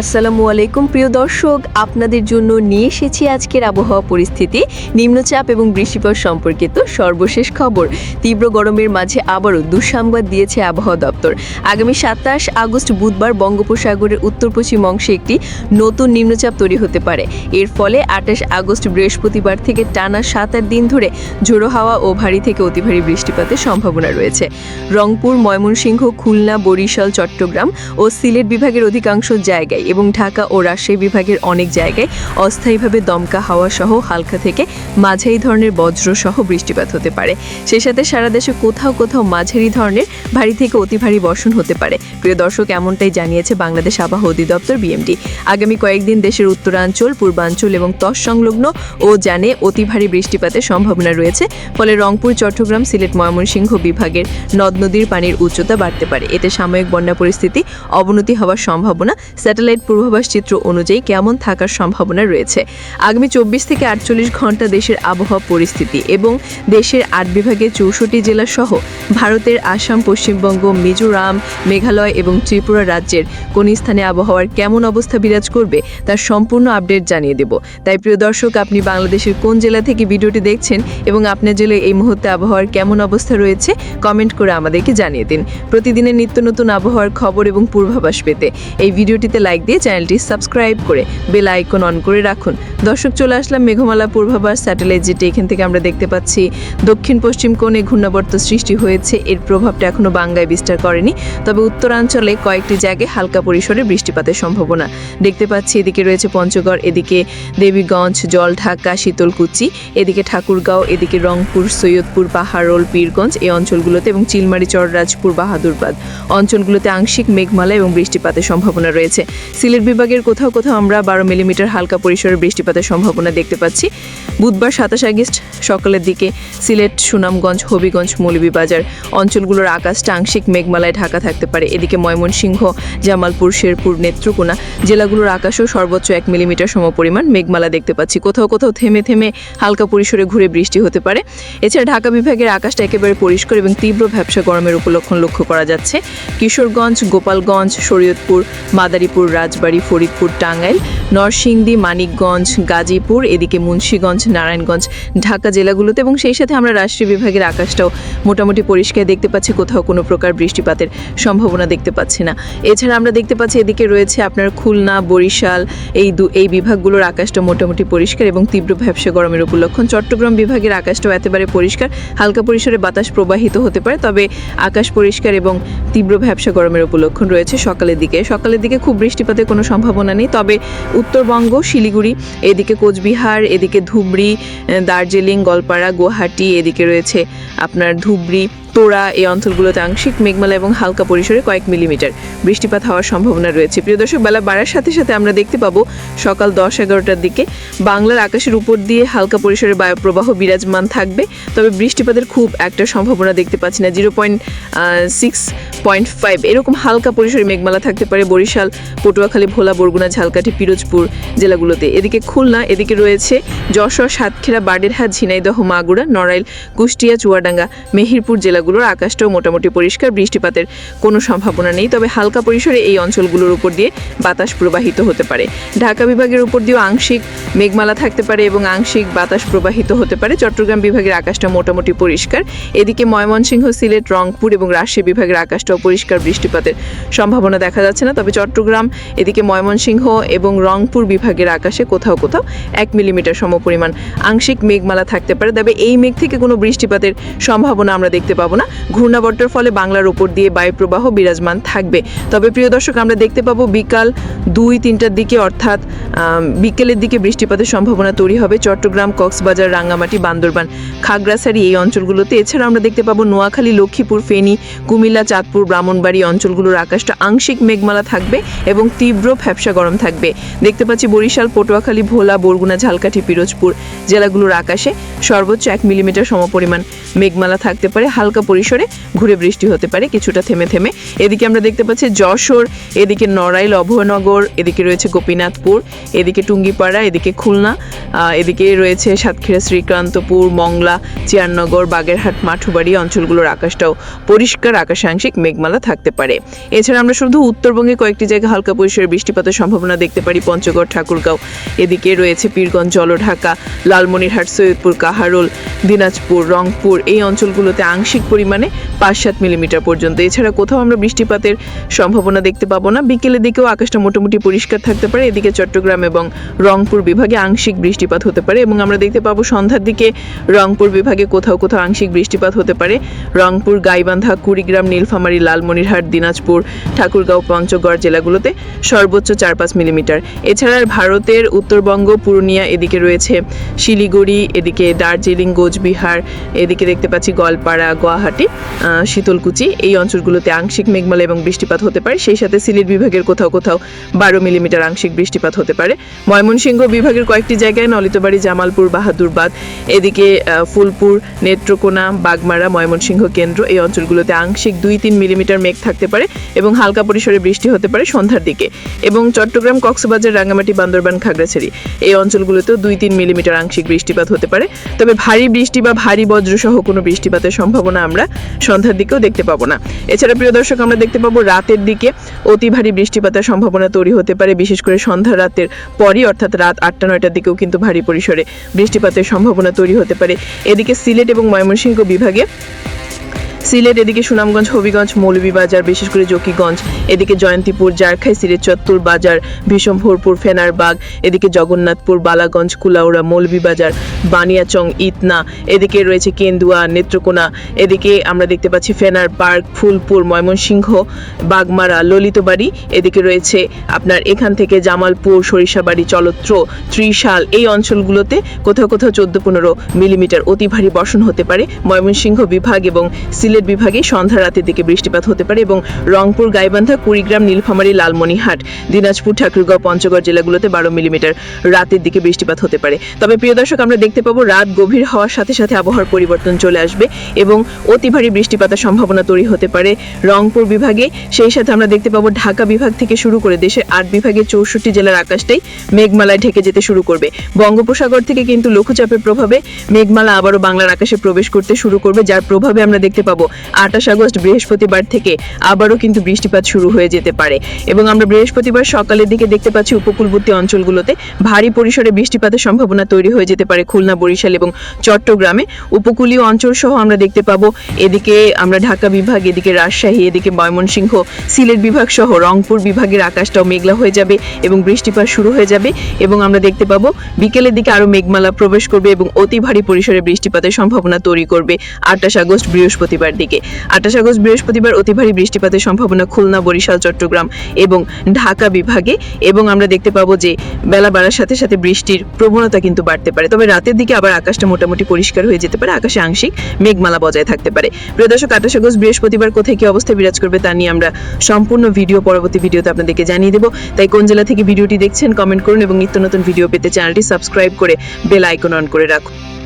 আসসালামু আলাইকুম, প্রিয় দর্শক। আপনাদের জন্য নিয়ে এসেছি আজকের আবহাওয়া পরিস্থিতি, নিম্নচাপ এবং বৃষ্টিপাত সম্পর্কিত সর্বশেষ খবর। তীব্র গরমের মাঝে আবারও দুঃসংবাদ দিয়েছে আবহাওয়া দপ্তর। আগামী সাতাশ আগস্ট বুধবার বঙ্গোপসাগরের উত্তর পশ্চিম অংশে একটি নতুন নিম্নচাপ তৈরি হতে পারে। এর ফলে আঠাশ আগস্ট বৃহস্পতিবার থেকে টানা সাত আট দিন ধরে ঝোড়ো হাওয়া ও ভারী থেকে অতি ভারী বৃষ্টিপাতের সম্ভাবনা রয়েছে। রংপুর, ময়মনসিংহ, খুলনা, বরিশাল, চট্টগ্রাম ও সিলেট বিভাগের অধিকাংশ জায়গায় এবং ঢাকা ও রাজশাহী বিভাগের অনেক জায়গায় অস্থায়ীভাবে দমকা হাওয়া সহ হালকা থেকে মাঝারি ধরনের বজ্র সহ বৃষ্টিপাত হতে পারে। সেই সাথে সারা দেশে কোথাও কোথাও মাঝারি ধরনের ভারী থেকে অতি ভারী বর্ষণ হতে পারে। প্রিয় দর্শক, এমনটাই জানিয়েছে বাংলাদেশ আবহাওয়া অধিদপ্তর বিএমডি। আগামী কয়েকদিন দেশের উত্তরাঞ্চল, পূর্বাঞ্চল এবং তৎসংলগ্ন ও জানে অতি ভারী বৃষ্টিপাতের সম্ভাবনা রয়েছে। ফলে রংপুর, চট্টগ্রাম, সিলেট, ময়মনসিংহ বিভাগের নদ নদীর পানির উচ্চতা বাড়তে পারে। এতে সাময়িক বন্যা পরিস্থিতি অবনতি হওয়ার সম্ভাবনা স্যাটেলাইট পূর্বাভাস চিত্র অনুযায়ী কেমন থাকার সম্ভাবনা রয়েছে? আগামী চব্বিশ থেকে আটচল্লিশ ঘণ্টা দেশের আবহাওয়া পরিস্থিতি এবং দেশের আট বিভাগের চৌষট্টি জেলা সহ ভারতের আসাম, পশ্চিমবঙ্গ, মিজোরাম, মেঘালয় এবং ত্রিপুরা রাজ্যের কোন স্থানে আবহাওয়ার কেমন অবস্থা বিরাজ করবে তার সম্পূর্ণ আপডেট জানিয়ে দেব। তাই প্রিয় দর্শক, আপনি বাংলাদেশের কোন জেলা থেকে ভিডিওটি দেখছেন এবং আপনার জেলায় এই মুহূর্তে আবহাওয়ার কেমন অবস্থা রয়েছে কমেন্ট করে আমাদেরকে জানিয়ে দিন। প্রতিদিনের নিত্য নতুন আবহাওয়ার খবর এবং পূর্বাভাস পেতে এই ভিডিওটিতে লাইক দিয়ে চ্যানেলটি সাবস্ক্রাইব করে বেল আইকন অন করে রাখুন। দর্শক, চলে আসলাম মেঘমালা পূর্বাভাস স্যাটেলাইট যেটি এখান থেকে আমরা দেখতে পাচ্ছি। দক্ষিণ পশ্চিম কোণে ঘূর্ণাবর্ত সৃষ্টি হয়েছে। এর প্রভাবটা এখনও বাংলায় বিস্তার করেনি। তবে উত্তরাঞ্চলে কয়েকটি জায়গায় হালকা পরিসরে বৃষ্টিপাতের সম্ভাবনা দেখতে পাচ্ছি। এদিকে রয়েছে পঞ্চগড়, এদিকে দেবীগঞ্জ জল জলঢাকা, শীতলকুচি, এদিকে ঠাকুরগাঁও, এদিকে রংপুর, সৈয়দপুর, পাহাড়ল, পীরগঞ্জ এই অঞ্চলগুলোতে এবং চিলমারি, চররাজপুর, বাহাদুরবাদ অঞ্চলগুলোতে আংশিক মেঘমালা এবং বৃষ্টিপাতের সম্ভাবনা রয়েছে। সিলেট বিভাগের কোথাও কোথাও আমরা বারো মিলিমিটার হালকা পরিসরে বৃষ্টিপাতের সম্ভাবনা দেখতে পাচ্ছি। বুধবার সাতাশ আগস্ট সকালের দিকে সিলেট, সুনামগঞ্জ, হবিগঞ্জ, মৌলভীবাজার অঞ্চলগুলোর আকাশটা আংশিক মেঘমালায় ঢাকা থাকতে পারে। এদিকে ময়মনসিংহ, জামালপুর, শেরপুর, নেত্রকোনা জেলাগুলোর আকাশেও সর্বোচ্চ এক মিলিমিটার সমপরিমাণ মেঘমালা দেখতে পাচ্ছি। কোথাও কোথাও থেমে থেমে হালকা পরিসরে ঘুরে বৃষ্টি হতে পারে। এছাড়া ঢাকা বিভাগের আকাশটা একেবারে পরিষ্কার এবং তীব্র ব্যবসা গরমের উপলক্ষণ লক্ষ্য করা যাচ্ছে। কিশোরগঞ্জ, গোপালগঞ্জ, শরীয়তপুর, মাদারীপুর রাজবাড়ী, ফরিদপুর, টাঙ্গাইল, নরসিংদী, মানিকগঞ্জ, গাজীপুর, এদিকে মুন্সীগঞ্জ, নারায়ণগঞ্জ, ঢাকা জেলাগুলোতে এবং সেই সাথে আমরা রাষ্ট্রীয় বিভাগের আকাশটাও মোটামুটি পরিষ্কার দেখতে পাচ্ছি। কোথাও কোনো প্রকার বৃষ্টিপাতের সম্ভাবনা দেখতে পাচ্ছি না। এছাড়া আমরা দেখতে পাচ্ছি এদিকে রয়েছে আপনার খুলনা, বরিশাল, এই দু এই বিভাগগুলোর আকাশটা মোটামুটি পরিষ্কার এবং তীব্র ব্যবসা গরমের উপলক্ষণ। চট্টগ্রাম বিভাগের আকাশটাও একেবারে পরিষ্কার। হালকা পরিসরে বাতাস প্রবাহিত হতে পারে, তবে আকাশ পরিষ্কার এবং তীব্র ব্যবসা গরমের উপলক্ষণ রয়েছে সকালের দিকে। সকালের দিকে খুব বৃষ্টিপাতের কোনো সম্ভাবনা নেই। তবে উত্তরবঙ্গ, শিলিগুড়ি, এদিকে কোচবিহার, এদিকে ধুবড়ি দার্জিলিং গলপাড়া গুয়াহাটি, এদিকে রয়েছে আপনার ধুবড়ি তোড়া এই অঞ্চলগুলোতে আংশিক মেঘমালা এবং হালকা পরিসরে কয়েক মিলিমিটার। বৃষ্টিপাত হওয়ার সম্ভাবনা রয়েছে। প্রিয় দর্শক, বেলা বাড়ার সাথে সাথে আমরা দেখতে পাবো সকাল দশ এগারোটার দিকে বাংলার আকাশের উপর দিয়ে হালকা পরিসরে বায়ুপ্রবাহ বিরাজমান থাকবে। তবে বৃষ্টিপাতের খুব একটা সম্ভাবনা দেখতে পাচ্ছি না। Zero point six point five এরকম হালকা পরিসরে মেঘমালা থাকতে পারে বরিশাল, পটুয়াখালী, ভোলা, বরগুনা, ঝালকাঠি, পিরোজপুর জেলাগুলোতে। এদিকে খুলনা, এদিকে রয়েছে যশোর, সাতক্ষীরা, বাডেরহাট, ঝিনাইদহ, মাগুরা, নড়াইল, কুষ্টিয়া, চুয়াডাঙ্গা, মেহেরপুর জেলাগুলোর আকাশটাও মোটামুটি পরিষ্কার, বৃষ্টিপাতের কোনো সম্ভাবনা নেই। তবে হালকা পরিসরে এই অঞ্চলগুলোর উপর দিয়ে বাতাস প্রবাহিত হতে পারে। ঢাকা বিভাগের উপর দিয়েও আংশিক মেঘমালা থাকতে পারে এবং আংশিক বাতাস প্রবাহিত হতে পারে। চট্টগ্রাম বিভাগের আকাশটা মোটামুটি পরিষ্কার। এদিকে ময়মনসিংহ, সিলেট, রংপুর এবং রাজশাহী বিভাগের আকাশটাও পরিষ্কার, বৃষ্টিপাতের সম্ভাবনা দেখা যাচ্ছে না। তবে চট্টগ্রাম, এদিকে ময়মনসিংহ এবং রংপুর বিভাগের আকাশে কোথাও কোথাও এক মিলিমিটার সমপরিমাণ আংশিক মেঘমালা থাকতে পারে। তবে এই মেঘ থেকে কোনো বৃষ্টিপাতের সম্ভাবনা আমরা দেখতে পাবো না ঘূর্ণাবর্তের ফলে বাংলার উপর দিয়ে বায়ুপ্রবাহ বিরাজমান থাকবে। তবে প্রিয় দর্শক, আমরা দেখতে পাবো বিকাল দুই, তিনটার দিকে অর্থাৎ বিকেলের দিকে বৃষ্টিপাতের সম্ভাবনা তৈরি হবে। চট্টগ্রাম, কক্সবাজার, রাঙ্গামাটি, বান্দরবান, খাগড়াছড়ি এই অঞ্চলগুলোতে। এছাড়া আমরা দেখতে পাবো নোয়াখালী, লক্ষ্মীপুর, ফেনী, কুমিল্লা, চাঁদপুর, ব্রাহ্মণবাড়ি অঞ্চলগুলোর আকাশটা আংশিক মেঘমালা থাকবে এবং তীব্র ফ্যাপসা গরম থাকবে। দেখতে পাচ্ছি বরিশাল, পটুয়াখালী, ভোলা, বরগুনা, ঝালকাঠি, পিরোজপুর জেলাগুলোর আকাশে সর্বোচ্চ এক মিলিমিটার সমপরিমাণ মেঘমালা থাকতে পারে। হালকা হালকা পরিসরে ঘুরে বৃষ্টি হতে পারে, কিছুটা থেমে থেমে। এদিকে আমরা দেখতে পাচ্ছি যশোর, এদিকে নড়াইল, অভয়নগর, এদিকে রয়েছে গোপীনাথপুর, এদিকে টুঙ্গিপাড়া, এদিকে খুলনা এদিকে রয়েছে সাতক্ষীরা, শ্রীকান্তপুর, মংলা, চিয়ারনগর, বাগেরহাট, মাঠুবাড়ি অঞ্চলগুলোর আকাশটাও পরিষ্কার আকাশে আংশিক মেঘমালা থাকতে পারে। এছাড়া আমরা শুধু উত্তরবঙ্গে কয়েকটি জায়গায় হালকা পরিসরে বৃষ্টিপাতের সম্ভাবনা দেখতে পারি, পঞ্চগড়, ঠাকুরগাঁও, এদিকে রয়েছে পীরগঞ্জ, জলঢাকা, লালমনিরহাট, সৈয়দপুর, কাহারোল, দিনাজপুর, রংপুর, এই অঞ্চলগুলোতে আংশিক পরিমাণে পাঁচ সাত মিলিমিটার পর্যন্ত। এছাড়া কোথাও আমরা বৃষ্টিপাতের সম্ভাবনা দেখতে পাবো না। বিকেলের দিকেও আকাশটা মোটামুটি পরিষ্কার থাকতে পারে। এদিকে চট্টগ্রাম এবং রংপুর বিভাগে আংশিক বৃষ্টিপাত হতে পারে এবং আমরা দেখতে পাবো সন্ধ্যার দিকে রংপুর বিভাগে কোথাও কোথাও আংশিক বৃষ্টিপাত হতে পারে। রংপুর, গাইবান্ধা, কুড়িগ্রাম, নীলফামারী লালমনিরহাট দিনাজপুর, ঠাকুরগাঁও, পঞ্চগড় জেলাগুলোতে সর্বোচ্চ চার পাঁচ মিলিমিটার। এছাড়া ভারতের উত্তরবঙ্গ, পুরুলিয়া, এদিকে রয়েছে শিলিগুড়ি, এদিকে দার্জিলিং, কোচবিহার, এদিকে দেখতে পাচ্ছি গলপাড়া গুয়াহাটি শীতলকুচি, এই অঞ্চলগুলোতে আংশিক মেঘমালা এবং বৃষ্টিপাত হতে পারে। সেই সাথে সিলেট বিভাগের কোথাও কোথাও বারো মিলিমিটার আংশিক বৃষ্টিপাত হতে পারে। ময়মনসিংহ বিভাগের কয়েকটি জায়গায় নলিতবাড়ি, জামালপুর, বাহাদুরবাদ, এদিকে ফুলপুর, নেত্রকোনা, বাগমারা, ময়মনসিংহ কেন্দ্র এই অঞ্চলগুলোতে আংশিক দুই তিন মিলিমিটার মেঘ থাকতে পারে এবং হালকা পরিসরে বৃষ্টি হতে পারে সন্ধ্যার দিকে। এবং চট্টগ্রাম, কক্সবাজার, রাঙ্গামাটি, বান্দরবান, খাগড়াছড়ি এই অঞ্চলগুলোতেও দুই তিন মিলিমিটার আংশিক বৃষ্টিপাত হতে পারে। তবে ভারী বৃষ্টি বা ভারী বজ্র সহ কোনো বৃষ্টিপাতের সম্ভাবনা আমরা সন্ধ্যার দিকেও দেখতে পাবো না। এছাড়া প্রিয় দর্শক, আমরা দেখতে পাবো রাতের দিকে অতি ভারী বৃষ্টিপাতের সম্ভাবনা তৈরি হতে পারে, বিশেষ করে সন্ধ্যা রাতের পরই, অর্থাৎ রাত আটটা, নয়টার দিকেও কিন্তু ভারী পরিসরে বৃষ্টিপাতের সম্ভাবনা তৈরি হতে পারে। এদিকে সিলেট এবং ময়মনসিংহ বিভাগে সিলেট, এদিকে সুনামগঞ্জ, হবিগঞ্জ, মৌলভীবাজার, বিশেষ করে জকিগঞ্জ, এদিকে জয়ন্তীপুর, জারখাই, সিলেট, চত্বর বাজার ভীষমভরপুর ফেনারবাগ, এদিকে জগন্নাথপুর, বালাগঞ্জ, কুলাউড়া, মৌলভীবাজার, বানিয়াচং, ইতনা, এদিকে রয়েছে কেন্দুয়া, নেত্রকোনা, এদিকে আমরা দেখতে পাচ্ছি ফেনার পার্ক, ফুলপুর, ময়মনসিংহ, বাগমারা, ললিতবাড়ি, এদিকে রয়েছে আপনার এখান থেকে জামালপুর, সরিষাবাড়ি, চলত্র, ত্রিশাল, এই অঞ্চলগুলোতে কোথাও কোথাও চোদ্দ পনেরো মিলিমিটার অতি ভারী বর্ষণ হতে পারে। ময়মনসিংহ বিভাগ এবং সিলেট বিভাগে সন্ধ্যা রাতের দিকে বৃষ্টিপাত হতে পারে এবং রংপুর, গাইবান্ধা, কুড়িগ্রাম, নীলফামারী, লালমনিরহাট, দিনাজপুর, ঠাকুরগাঁও, পঞ্চগড় জেলাগুলোতে বারো মিলিমিটার রাতের দিকে বৃষ্টিপাত হতে পারে। তবে প্রিয় দর্শক, আমরা দেখতে পাবো রাত গভীর হওয়ার সাথে সাথে আবহাওয়ার পরিবর্তন চলে আসবে এবং অতি ভারী বৃষ্টিপাতের সম্ভাবনা তৈরি হতে পারে রংপুর বিভাগে। সেই সাথে আমরা দেখতে পাবো ঢাকা বিভাগ থেকে শুরু করে দেশের আট বিভাগের চৌষট্টি জেলার আকাশটাই মেঘমালায় ঢেকে যেতে শুরু করবে। বঙ্গোপসাগর থেকে কিন্তু লঘুচাপের প্রভাবে মেঘমালা আবারও বাংলার আকাশে প্রবেশ করতে শুরু করবে, যার প্রভাবে আমরা দেখতে পাবো আঠাশ আগস্ট বৃহস্পতিবার থেকে আবারও কিন্তু বৃষ্টিপাত শুরু হয়ে যেতে পারে। এবং আমরা বৃহস্পতিবার সকালের দিকে দেখতে পাচ্ছি উপকূলবর্তী অঞ্চলগুলোতে ভারী পরিসরে বৃষ্টিপাতের সম্ভাবনা তৈরি হয়ে যেতে পারে খুলনা, বরিশাল এবং চট্টগ্রামে। উপকূলীয় অঞ্চল সহ আমরা দেখতে পাবো এদিকে আমরা ঢাকা বিভাগ, এদিকে রাজশাহী, এদিকে ময়মনসিংহ, সিলেট বিভাগ সহ রংপুর বিভাগের আকাশটাও মেঘলা হয়ে যাবে এবং বৃষ্টিপাত শুরু হয়ে যাবে। এবং আমরা দেখতে পাবো বিকেলের দিকে আরও মেঘমালা প্রবেশ করবে এবং অতি ভারী পরিসরে বৃষ্টিপাতের সম্ভাবনা তৈরি করবে। আঠাশ আগস্ট বৃহস্পতিবার দিকে। আঠাশ আগস্ট বৃহস্পতিবার অতি ভারী বৃষ্টিপাতের সম্ভাবনা খুলনা, বরিশাল, চট্টগ্রাম এবং ঢাকা বিভাগে এবং আমরা দেখতে পাবো যে বেলা বাড়ার সাথে সাথে বৃষ্টির প্রবণতা কিন্তু বাড়তে পারে। তবে রাতের দিকে আবার আকাশটা মোটামুটি পরিষ্কার হয়ে যেতে পারে আকাশে আংশিক মেঘমালা বজায় থাকতে পারে। প্রিয় দর্শক, আঠাশ আগস্ট বৃহস্পতিবার কোথায় কি অবস্থায় বিরাজ করবে তা নিয়ে আমরা সম্পূর্ণ ভিডিও পরবর্তী ভিডিওতে আপনাদেরকে জানিয়ে দেবো। তাই কোন জেলা থেকে ভিডিওটি দেখছেন কমেন্ট করুন এবং নিত্য নতুন ভিডিও পেতে চ্যানেলটি সাবস্ক্রাইব করে বেল আইকন অন করে রাখুন।